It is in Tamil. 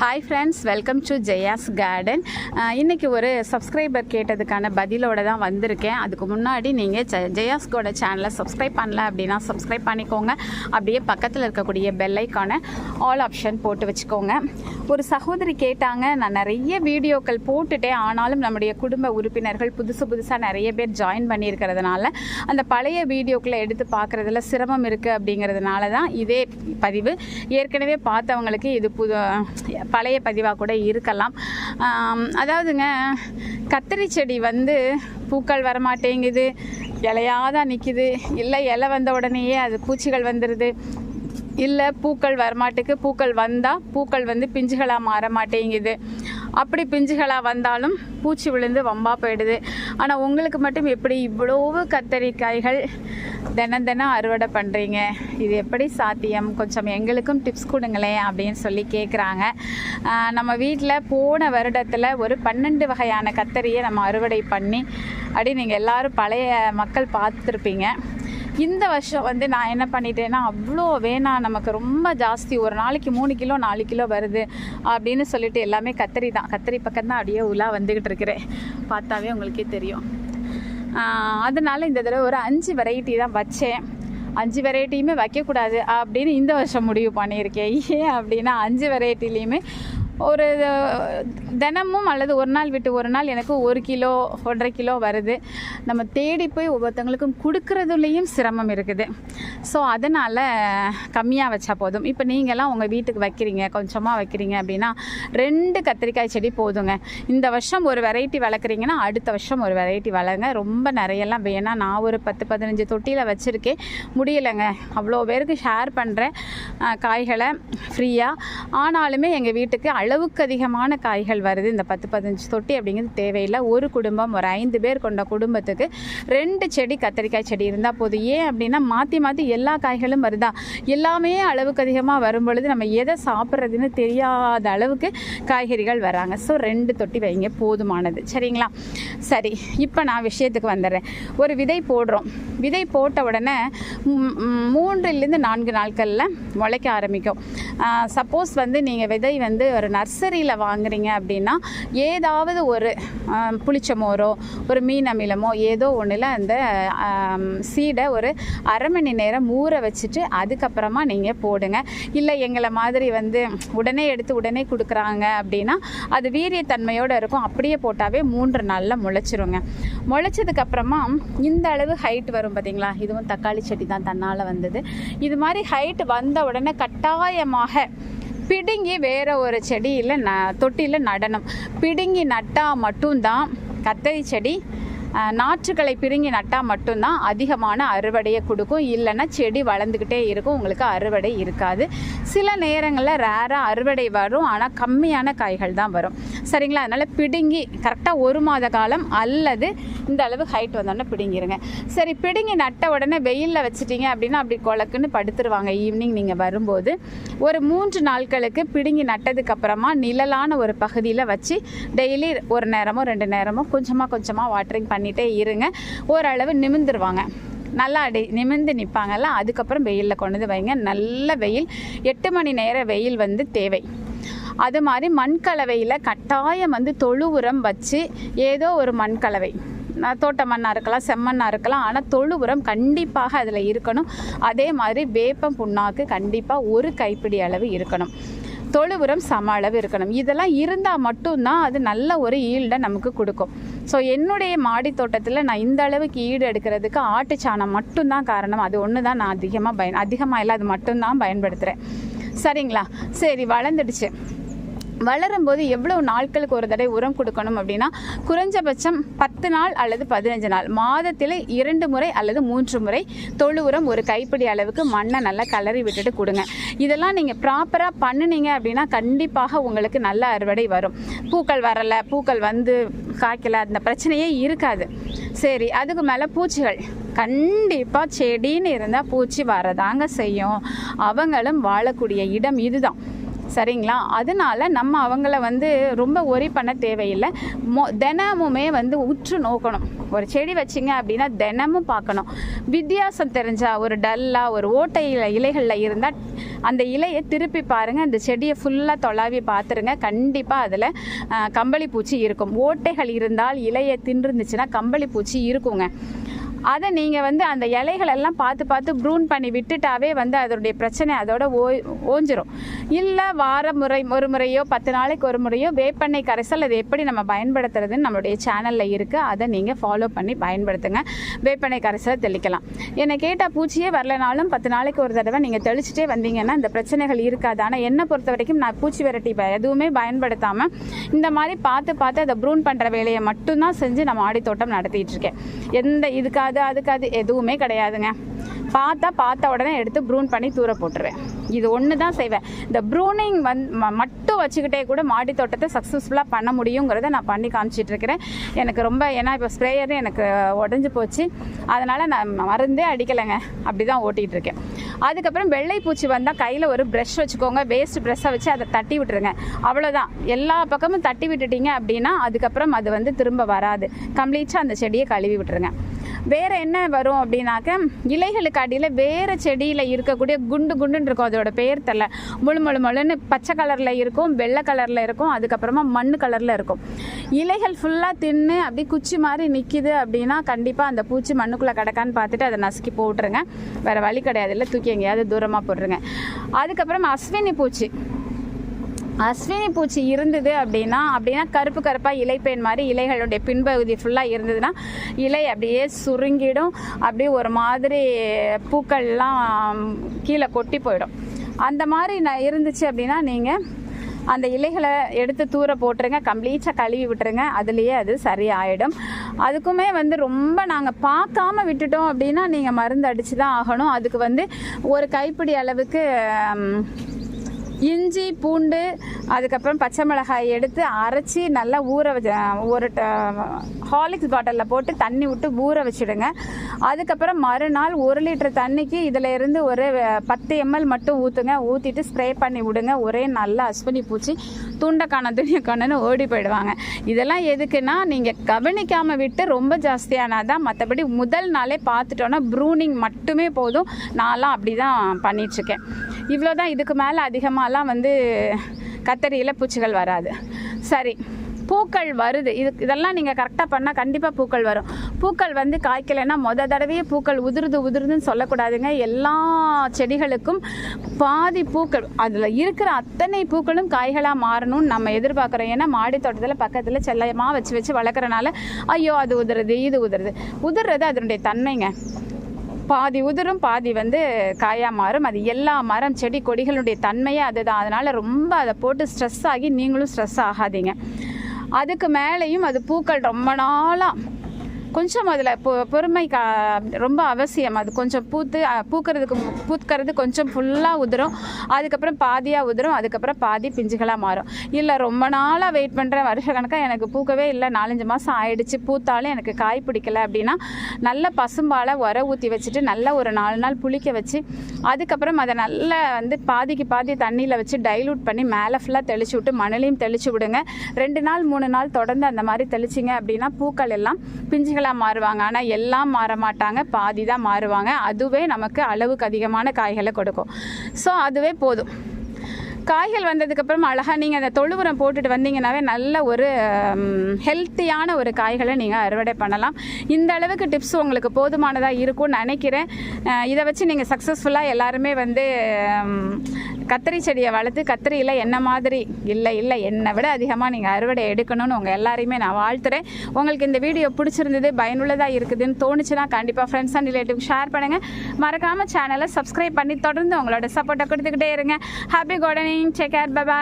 Hi friends welcome to Jaya's garden இன்றைக்கி ஒரு சப்ஸ்கிரைபர் கேட்டதுக்கான பதிலோட தான் வந்திருக்கேன். அதுக்கு முன்னாடி நீங்கள் ஜ ஜெயாஸ்கோட சேனலை சப்ஸ்கிரைப் பண்ணல அப்படின்னா சப்ஸ்கிரைப் பண்ணிக்கோங்க. அப்படியே பக்கத்தில் இருக்கக்கூடிய பெல்லைக்கான ஆல் ஆப்ஷன் போட்டு வச்சுக்கோங்க. ஒரு சகோதரி கேட்டாங்க நான் நிறைய வீடியோக்கள் போட்டுட்டேன். ஆனாலும் நம்முடைய குடும்ப உறுப்பினர்கள் புதுசு புதுசாக நிறைய பேர் ஜாயின் பண்ணியிருக்கிறதுனால அந்த பழைய வீடியோக்களை எடுத்து பார்க்குறதுல சிரமம் இருக்குது அப்படிங்கிறதுனால தான் இதே பதிவு ஏற்கனவே பார்த்தவங்களுக்கு இது புது பழைய பதிவாக கூட இருக்கலாம். அதாவதுங்க கத்திரி செடி வந்து பூக்கள் வரமாட்டேங்குது இலையாதான் நிற்கிது இல்லை இலை வந்த உடனேயே அது பூச்சிகள் வந்துடுது இல்லை பூக்கள் வரமாட்டுக்கு பூக்கள் வந்தால் பூக்கள் வந்து பிஞ்சுகளாக மாற மாட்டேங்குது. அப்படி பிஞ்சுகளாக வந்தாலும் பூச்சி விழுந்து வம்பாக போயிடுது. ஆனால் உங்களுக்கு மட்டும் எப்படி இவ்வளவு கத்தரிக்காய்கள் தினம் தினம் அறுவடை பண்ணுறீங்க இது எப்படி சாத்தியம்? கொஞ்சம் எங்களுக்கும் டிப்ஸ் கொடுங்களேன் அப்படின்னு சொல்லி கேட்குறாங்க நம்ம வீட்டில் போன வருடத்தில் ஒரு பன்னெண்டு வகையான கத்தரியை நம்ம அறுவடை பண்ணி அப்படி நீங்கள் எல்லோரும் பழைய மக்கள் பார்த்துருப்பீங்க. இந்த வருஷம் வந்து நான் என்ன பண்ணிட்டேன்னா அவ்வளோ வேணாம் நமக்கு ரொம்ப ஜாஸ்தி ஒரு நாளைக்கு மூணு கிலோ நாலு கிலோ வருது அப்படின்னு சொல்லிட்டு எல்லாமே கத்திரி தான். கத்திரி பக்கம் தான் அப்படியே உலா வந்துக்கிட்டு இருக்கிறேன். பார்த்தாவே உங்களுக்கே தெரியும். அதனால் அதனால இந்த தடவை ஒரு அஞ்சு வெரைட்டி தான் வச்சேன். அஞ்சு வெரைட்டியுமே வைக்கக்கூடாது அப்படின்னு இந்த வருஷம் முடிவு பண்ணியிருக்கேன். ஏன் அப்படின்னா அஞ்சு வெரைட்டிலையுமே ஒரு தினமும் அல்லது ஒரு நாள் விட்டு ஒரு நாள் எனக்கு ஒரு கிலோ ஒன்றரை கிலோ வருது. நம்ம தேடி போய் ஒவ்வொருத்தவங்களுக்கும் கொடுக்கறதுலேயும் சிரமம் இருக்குது. ஸோ அதனால் கம்மியாக வச்சா போதும். இப்போ நீங்களாம் உங்கள் வீட்டுக்கு வைக்கிறீங்க கொஞ்சமாக வைக்கிறீங்க அப்படின்னா ரெண்டு கத்திரிக்காய் செடி போதுங்க. இந்த வருஷம் ஒரு வெரைட்டி வளர்க்குறீங்கன்னா அடுத்த வருஷம் ஒரு வெரைட்டி வளருங்க. ரொம்ப நிறையெல்லாம் வேணாம் நான் ஒரு பத்து பதினஞ்சு தொட்டியில் வச்சுருக்கேன். முடியலைங்க. அவ்வளோ பேருக்கு ஷேர் பண்ணுறேன் காய்களை ஃப்ரீயாக ஆனாலுமே எங்கள் வீட்டுக்கு அளவுக்கு அதிகமான காய்கள் வருது. இந்த பத்து பதினஞ்சு தொட்டி அப்படிங்கிறது தேவையில்லை. ஒரு குடும்பம் ஒரு ஐந்து பேர் கொண்ட குடும்பத்துக்கு ரெண்டு செடி கத்திரிக்காய் செடி இருந்தால் போதும். ஏன் அப்படின்னா மாற்றி மாற்றி எல்லா காய்களும் வருதா? எல்லாமே அளவுக்கு அதிகமாக வரும் பொழுது நம்ம எதை சாப்பிட்றதுன்னு தெரியாத அளவுக்கு காய்கறிகள் வராங்க ஸோ ரெண்டு தொட்டி வைங்க. போதுமானது. சரிங்களா? சரி. இப்போ நான் விஷயத்துக்கு வந்துடுறேன். ஒரு விதை போடுறோம். விதை போட்ட உடனே மூன்றுலேருந்து நான்கு நாட்களில் முளைக்க ஆரம்பிக்கும். சப்போஸ் வந்து நீங்கள் விதை வந்து ஒரு நர்சரியில் வாங்குறீங்க அப்படின்னா ஏதாவது ஒரு புளிச்சமோரோ புளிச்ச மோரோ ஒரு மீன் அமிலமோ ஏதோ ஒன்றில் அந்த சீடை ஒரு அரை மணி நேரம் ஊற வச்சுட்டு அதுக்கப்புறமா நீங்கள் போடுங்க. இல்லை எங்களை மாதிரி வந்து உடனே எடுத்து உடனே கொடுக்குறாங்க அப்படின்னா அது வீரியத்தன்மையோடு இருக்கும். அப்படியே போட்டாவே மூன்று நாளில் முளைச்சிருங்க. முளைச்சதுக்கப்புறமா இந்த அளவு ஹைட் வரும் பார்த்தீங்களா இதுவும் தக்காளி செடி தான் தன்னால் வந்தது. இது மாதிரி ஹைட் வந்த உடனே கட்டாயமாக பிடுங்கி வேற ஒரு செடியில் ந தொட்டியில் நடணும். பிடுங்கி நட்டால் மட்டும்தான் கத்தரி செடி நாற்றுகளை பிடுங்கி நட்டால் மட்டும்தான் அதிகமான அறுவடையை கொடுக்கும். இல்லைன்னா செடி வளர்ந்துக்கிட்டே இருக்கும். உங்களுக்கு அறுவடை இருக்காது. சில நேரங்களில் ரேராக அறுவடை வரும். ஆனால் கம்மியான காய்கள் தான் வரும். சரிங்களா? அதனால் பிடுங்கி கரெக்டாக ஒரு மாத காலம் அல்லது இந்த அளவு ஹைட் வந்தோடனே பிடுங்கிருங்க. சரி பிடுங்கி நட்ட உடனே வெயிலில் வச்சிட்டீங்க அப்படின்னா அப்படி கொலக்குன்னு படுத்துருவாங்க ஈவினிங் நீங்கள் வரும்போது. ஒரு மூன்று நாட்களுக்கு பிடுங்கி நட்டதுக்கப்புறமா நிழலான ஒரு பகுதியில் வச்சு டெய்லி ஒரு நேரமோ ரெண்டு நேரமோ கொஞ்சமாக கொஞ்சமாக வாட்டரிங் பண்ணிகிட்டே இருங்க. ஓரளவு நிமிந்துருவாங்க நல்லா அடி நிமிர்ந்து நிற்பாங்கல்ல அதுக்கப்புறம் வெயிலில் கொண்டு வந்து வைங்க. நல்ல வெயில் எட்டு மணி நேர வெயில் வந்து தேவை. அது மாதிரி மண்கலவையில் கட்டாயம் வந்து தொழு உரம் வச்சு ஏதோ ஒரு மண்கலவை. தோட்ட மண்ணாக இருக்கலாம் செம்மண்ணாக இருக்கலாம். ஆனால் தொழு உரம் கண்டிப்பாக அதில் இருக்கணும். அதே மாதிரி வேப்பம் புண்ணாக்கு கண்டிப்பாக ஒரு கைப்பிடி அளவு இருக்கணும். தொழு உரம் சம அளவு இருக்கணும். இதெல்லாம் இருந்தால் மட்டும்தான் அது நல்ல ஒரு ஈல்டை நமக்கு கொடுக்கும். ஸோ என்னுடைய மாடி தோட்டத்தில் நான் இந்த அளவுக்கு ஈடு எடுக்கிறதுக்கு ஆட்டு சாணம் மட்டும்தான் காரணம். அது ஒன்று தான் நான் அதிகமாக பயன் அதிகமாக இல்லை அது மட்டும்தான் பயன்படுத்துகிறேன் சரிங்களா? சரி வளர்ந்துடுச்சு. வளரும்போது எவ்வளவு நாட்களுக்கு ஒரு தடவை உரம் கொடுக்கணும் அப்படின்னா குறைஞ்சபட்சம் பத்து நாள் அல்லது பதினஞ்சு நாள். மாதத்தில் இரண்டு முறை அல்லது மூன்று முறை தொழு உரம் ஒரு கைப்பிடி அளவுக்கு மண்ணை நல்லா கலரி விட்டுட்டு கொடுங்க. இதெல்லாம் நீங்கள் ப்ராப்பராக பண்ணுனீங்க அப்படின்னா கண்டிப்பாக உங்களுக்கு நல்ல அறுவடை வரும். பூக்கள் வரலை பூக்கள் வந்து காய்க்கல அந்த பிரச்சனையே இருக்காது. சரி அதுக்கு மேலே பூச்சிகள். கண்டிப்பாக செடின்னு இருந்தால் பூச்சி வரதாங்க செய்யும். அவங்களும் வாழக்கூடிய இடம் இதுதான். சரிங்களா? அதனால நம்ம அவங்கள வந்து ரொம்ப ஒரி பண்ண தேவையில்லை. மொ தினமுமே வந்து உற்று நோக்கணும். ஒரு செடி வச்சிங்க அப்படின்னா தினமும் பார்க்கணும். வித்தியாசம் தெரிஞ்சா ஒரு டல்லாக ஒரு ஓட்டையில் இலைகளில் இருந்தால் அந்த இலையை திருப்பி பாருங்கள் அந்த செடியை ஃபுல்லாக தொலாவி பார்த்துருங்க. கண்டிப்பாக அதில் கம்பளி பூச்சி இருக்கும். ஓட்டைகள் இருந்தால் இலையை தின்றுந்துச்சுன்னா கம்பளி பூச்சி இருக்குங்க. அதை நீங்கள் வந்து அந்த இலைகள் எல்லாம் பார்த்து பார்த்து ப்ரூன் பண்ணி விட்டுட்டாவே வந்து அதனுடைய பிரச்சனை அதோட ஓய் ஓஞ்சிரும். இல்லை வார முறை ஒரு முறையோ பத்து நாளைக்கு ஒரு முறையோ வேப்பெண்ணெய் கரைசல் அது எப்படி நம்ம பயன்படுத்துறதுன்னு நம்மளுடைய சேனலில் இருக்குது அதை நீங்கள் ஃபாலோ பண்ணி பயன்படுத்துங்க. வேப்பெண்ணெய் கரைசலை தெளிக்கலாம். என்னை கேட்டால் பூச்சியே வரலனாலும் பத்து நாளைக்கு ஒரு தடவை நீங்கள் தெளிச்சிட்டே வந்தீங்கன்னா இந்த பிரச்சனைகள் இருக்காது. ஆனால் என்னை பொறுத்த வரைக்கும் நான் பூச்சி விரட்டி ப- எதுவுமே பயன்படுத்தாமல் இந்த மாதிரி பார்த்து பார்த்து அதை ப்ரூன் பண்ணுற வேலையை மட்டும்தான் செஞ்சு நான் மாடி தோட்டம் நடத்திட்டு இருக்கேன். எந்த அது அதுக்கு அது எதுவுமே கிடையாதுங்க. பார்த்தா பார்த்த உடனே எடுத்து ப்ரூன் பண்ணி தூர போட்டுருவேன். இது ஒன்று தான் செய்வேன். இந்த ப்ரூனிங் வந் ம- மட்டும் வச்சுக்கிட்டே கூட மாடி தோட்டத்தை சக்ஸஸ்ஃபுல்லாக பண்ண முடியுங்கிறத நான் பண்ணி காமிச்சிட்டு இருக்கிறேன். எனக்கு ரொம்ப ஏன்னா இப்போ ஸ்ப்ரேயர் எனக்கு உடஞ்சி போச்சு. அதனால் நான் மருந்தே அடிக்கலைங்க. அப்படி தான் ஓட்டிகிட்டு இருக்கேன். அதுக்கப்புறம் வெள்ளை பூச்சி வந்தால் கையில் ஒரு ப்ரெஷ் வச்சுக்கோங்க. வேஸ்ட் ப்ரெஷ்ஷை வச்சு அதை தட்டி விட்டுருங்க. அவ்வளோதான் எல்லா பக்கமும் தட்டி விட்டுட்டீங்க அப்படின்னா அதுக்கப்புறம் அது வந்து திரும்ப வராது. கம்ப்ளீட்டாக அந்த செடியை கழுவி விட்டுருங்க. வேறு என்ன வரும் அப்படின்னாக்க இலைகளுக்கு அடியில் வேறு செடியில் இருக்கக்கூடிய குண்டு குண்டுன்னு இருக்கும் அதோட பேர் தெரில முழு முழு முழுன்னு பச்சை கலரில் இருக்கும் வெள்ளை கலரில் இருக்கும் அதுக்கப்புறமா மண் கலரில் இருக்கும். இலைகள் ஃபுல்லாக தின்னு அப்படியே குச்சி மாதிரி நிற்கிது அப்படின்னா கண்டிப்பாக அந்த பூச்சி மண்ணுக்குள்ளே கிடக்கான்னு பார்த்துட்டு அதை நசுக்கி போட்டுருங்க. வேறு வழி கிடையாது. இல்லை தூக்கி எங்கேயாவது தூரமாக போட்டுருங்க. அதுக்கப்புறம் அஸ்வினி பூச்சி. அஸ்வினி பூச்சி இருந்தது அப்படின்னா அப்படின்னா கருப்பு கருப்பாக இலைப்பேன் மாதிரி இலைகளுடைய பின்பகுதி ஃபுல்லாக இருந்ததுன்னா இலை அப்படியே சுருங்கிடும். அப்படியே ஒரு மாதிரி பூக்கள்லாம் கீழே கொட்டி போயிடும். அந்த மாதிரி நான் இருந்துச்சு அப்படின்னா நீங்கள் அந்த இலைகளை எடுத்து தூர போட்டுருங்க. கம்ப்ளீட்டாக கழுவி விட்டுருங்க. அதுலேயே அது சரியாயிடும். அதுக்குமே வந்து ரொம்ப நாங்கள் பார்க்காம விட்டுட்டோம் அப்படின்னா நீங்கள் மருந்து அடித்து தான் ஆகணும். அதுக்கு வந்து ஒரு கைப்பிடி அளவுக்கு இஞ்சி பூண்டு அதுக்கப்புறம் பச்சை மிளகாய் எடுத்து அரைச்சி நல்லா ஊற வச்சு ஒரு ஹாலிக்ஸ் பாட்டிலில் போட்டு தண்ணி விட்டு ஊற வச்சுடுங்க. அதுக்கப்புறம் மறுநாள் ஒரு லிட்டர் தண்ணிக்கு இதில் இருந்து ஒரு பத்து எம்எல் மட்டும் ஊற்றுங்க ஊற்றிட்டு ஸ்ப்ரே பண்ணி விடுங்க. ஒரே நல்ல அஸ்வினி பூச்சி துண்டக்கான துணியக்கானன்னு ஓடி போயிடுவாங்க. இதெல்லாம் எதுக்குன்னா நீங்கள் கவனிக்காமல் விட்டு ரொம்ப ஜாஸ்தியானாதான் மற்றபடி முதல் நாளே பார்த்துட்டோன்னா ப்ரூனிங் மட்டுமே போதும். நான்லாம் அப்படி தான் பண்ணிகிட்ருக்கேன் இவ்வளோ தான் இதுக்கு மேலே அதிகமாகலாம் வந்து கத்தரியில் பூச்சிகள் வராது. சரி. பூக்கள் வருது. இது இதெல்லாம் நீங்கள் கரெக்டாக பண்ணால் கண்டிப்பாக பூக்கள் வரும். பூக்கள் வந்து காய்க்கலைன்னா மொதல் தடவையே பூக்கள் உதிருது உதிருதுன்னு சொல்லக்கூடாதுங்க. எல்லா செடிகளுக்கும் பாதி பூக்கள் அதில் இருக்கிற அத்தனை பூக்களும் காய்களாக மாறணும்னு நம்ம எதிர்பார்க்குறோம். ஏன்னா மாடி தோட்டத்தில் பக்கத்தில் செல்லமாக வச்சு வச்சு வளர்க்குறனால ஐயோ அது உதிருது இது உதிருது. உதிர்றது அதனுடைய தன்மைங்க. பாதி உதிரும் பாதி வந்து காயாக மாறும். அது எல்லா மரம் செடி கொடிகளுடைய தன்மையே அதுதான். அதனால் ரொம்ப அதை போட்டு ஸ்ட்ரெஸ் ஆகி நீங்களும் ஸ்ட்ரெஸ் ஆகாதீங்க. அதுக்கு மேலேயும் அது பூக்கள் ரொம்ப நாளாக கொஞ்சம் அதில் பொ பொறுமை கா ரொம்ப அவசியம். அது கொஞ்சம் பூத்து பூக்கிறதுக்கு பூத்துக்கிறது பூக்கிறது கொஞ்சம் ஃபுல்லாக உதிரும். அதுக்கப்புறம் பாதியாக உதிரும். அதுக்கப்புறம் பாதி பிஞ்சுகளாக மாறும். இல்லை ரொம்ப நாளாக வெயிட் பண்ணுறேன் வருஷ கணக்காக எனக்கு பூக்கவே இல்லை. நாலஞ்சு மாதம் ஆயிடுச்சு. பூத்தாலும் எனக்கு காய் பிடிக்கல அப்படின்னா நல்ல பசும்பாலை உர ஊற்றி வச்சுட்டு நல்ல ஒரு நாலு நாள் புளிக்க வச்சு அதுக்கப்புறம் அதை நல்லா வந்து பாதிக்கு பாதி தண்ணியில் வச்சு டைலூட் பண்ணி மேலே ஃபுல்லாக தெளிச்சு விட்டு மணலையும் தெளிச்சு விடுங்க. ரெண்டு நாள் மூணு நாள் தொடர்ந்து அந்த மாதிரி தெளிச்சிங்க அப்படின்னா பூக்கள் எல்லாம் பிஞ்சுகளை பிஞ்சுகளாக மாறுவாங்க. ஆனால் எல்லாம் மாற மாட்டாங்க பாதி தான் மாறுவாங்க. அதுவே நமக்கு அளவுக்கு அதிகமான காய்களை கொடுக்கும். ஸோ அதுவே போதும். காய்கள் வந்ததுக்கப்புறம் அழகாக நீங்கள் அந்த தொழு உரம் போட்டுட்டு வந்தீங்கன்னாவே நல்ல ஒரு ஹெல்த்தியான ஒரு காய்களை நீங்கள் அறுவடை பண்ணலாம். இந்த அளவுக்கு டிப்ஸ் உங்களுக்கு போதுமானதாக இருக்கும்னு நினைக்கிறேன். இதை வச்சு நீங்கள் சக்ஸஸ்ஃபுல்லாக எல்லாருமே வந்து கத்திரி செடியை வளர்த்து கத்திரியில் என்ன மாதிரி இல்லை இல்லை என்னை விட அதிகமாக நீங்கள் அறுவடை எடுக்கணும்னு உங்கள் எல்லாரையுமே நான் வாழ்த்துறேன். உங்களுக்கு இந்த வீடியோ பிடிச்சிருந்தது பயனுள்ளதாக இருக்குதுன்னு தோணுச்சுன்னா கண்டிப்பாக ஃப்ரெண்ட்ஸ் அண்ட் ரிலேட்டிவ் ஷேர் பண்ணுங்கள் மறக்காமல் சேனலை சப்ஸ்கிரைப் பண்ணி தொடர்ந்து உங்களோட சப்போர்ட்டை கொடுத்துக்கிட்டே இருங்க. Happy gardening Check Take care. Bye bye.